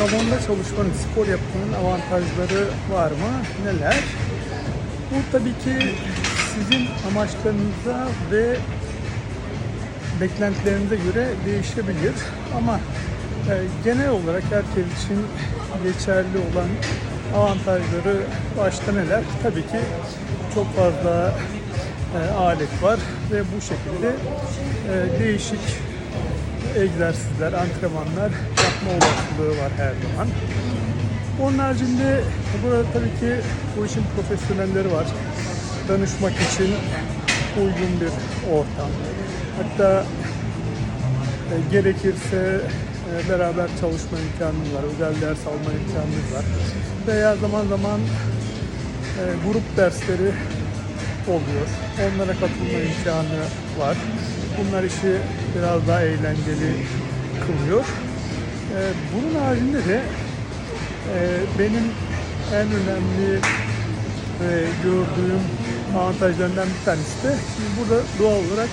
salonda çalışmanın, spor yapmanın avantajları var mı? Neler? Bu tabii ki sizin amaçlarınıza ve beklentilerinize göre değişebilir. Ama e, genel olarak herkes için geçerli olan avantajları başta neler? Tabii ki çok fazla e, alet var ve bu şekilde e, değişik egzersizler, antrenmanlar yapma olasılığı var her zaman. Onun haricinde burada tabii ki bu işin profesyonelleri var. Danışmak için uygun bir ortam. Hatta e, gerekirse e, beraber çalışma imkanımız var, özel ders alma imkanımız var. Veya zaman zaman e, grup dersleri oluyor. Onlara katılma imkanı var. Bunlar işi biraz daha eğlenceli kılıyor. E, bunun haricinde de e, benim en önemli e, gördüğüm avantajlarından bir tanesi de burada doğal olarak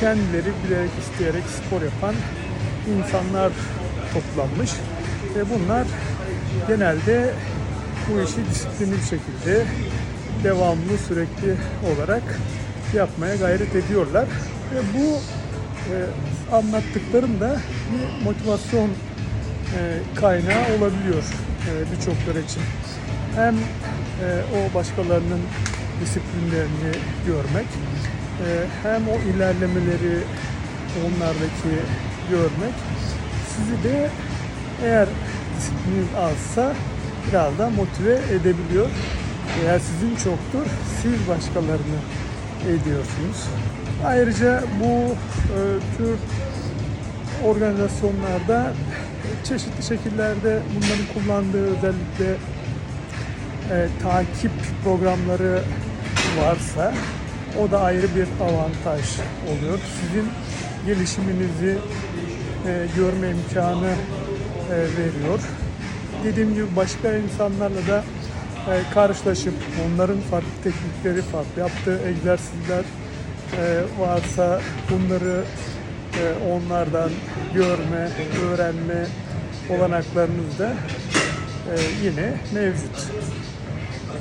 kendileri bilerek isteyerek spor yapan insanlar toplanmış ve bunlar genelde bu işi disiplinli bir şekilde devamlı sürekli olarak yapmaya gayret ediyorlar ve bu e, anlattıklarım da bir motivasyon e, kaynağı olabiliyor e, birçokları için. Hem e, o başkalarının disiplinlerini görmek, e, hem o ilerlemeleri onlardaki görmek sizi de eğer disipliniz azsa biraz da motive edebiliyor. Eğer sizin çoktur, siz başkalarını ediyorsunuz. Ayrıca bu e, tür organizasyonlarda çeşitli şekillerde bunların kullandığı özellikle e, takip programları varsa o da ayrı bir avantaj oluyor. Sizin gelişiminizi e, görme imkanı e, veriyor. Dediğim gibi başka insanlarla da e, karşılaşıp onların farklı teknikleri, farklı yaptığı egzersizler e, varsa bunları e, onlardan görme, öğrenme olanaklarınız da e, yine mevcut.